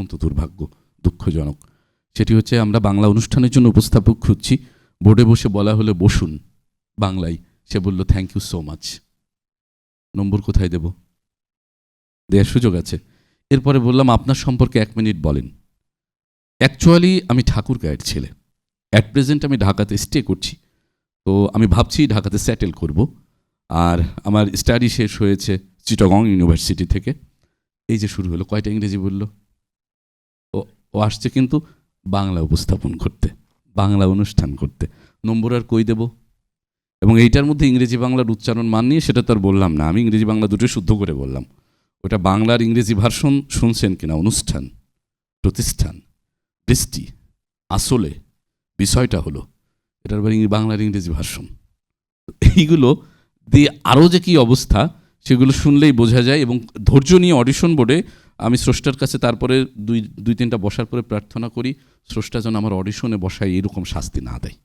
অত্যন্ত দুর্ভাগ্য, দুঃখজনক। সেটি হচ্ছে আমরা বাংলা অনুষ্ঠানের জন্য উপস্থাপক খুঁজছি। বোর্ডে বসে বলা হলে, বসুন বাংলায়। সে বলল thank you so much number কোথায় দেব? দেওয়ার সুযোগ আছে। এরপরে বললাম, আপনার সম্পর্কে এক মিনিট বলেন। অ্যাকচুয়ালি আমি ঠাকুর গায়ের ছেলে। অ্যাট প্রেজেন্ট আমি ঢাকাতে স্টে করছি। তো আমি ভাবছি ঢাকাতে সেটেল করব। আর আমার স্টাডি শেষ হয়েছে চিটাগং ইউনিভার্সিটি থেকে। এই যে শুরু হলো, কয়টা ইংরেজি বলল? ও আসছে কিন্তু বাংলা উপস্থাপন করতে, বাংলা অনুষ্ঠান করতে। নম্বর আর কই দেব? এবং এইটার মধ্যে ইংরেজি বাংলার উচ্চারণ মান নিয়ে সেটা তো আর বললাম না, আমি ইংরেজি বাংলা দুটো শুদ্ধ করে বললাম। ওটা বাংলার ইংরেজি ভার্সন শুনছেন কিনা? অনুষ্ঠান, প্রতিষ্ঠান বৃষ্টি আসলে, বিষয়টা হলো, এটার বাংলার ইংরেজি ভার্সন। এইগুলো দিয়ে আরও যে কী অবস্থা, সেগুলো শুনলেই বোঝা যায় এবং ধৈর্য নিয়ে অডিশন বোর্ডে আমি স্রষ্টার কাছে তারপরে দুই দুই, তিনটা বসার পরে প্রার্থনা করি, স্রষ্টা যেন আমার অডিশনে বসায়, এরকম শাস্তি না দেয়।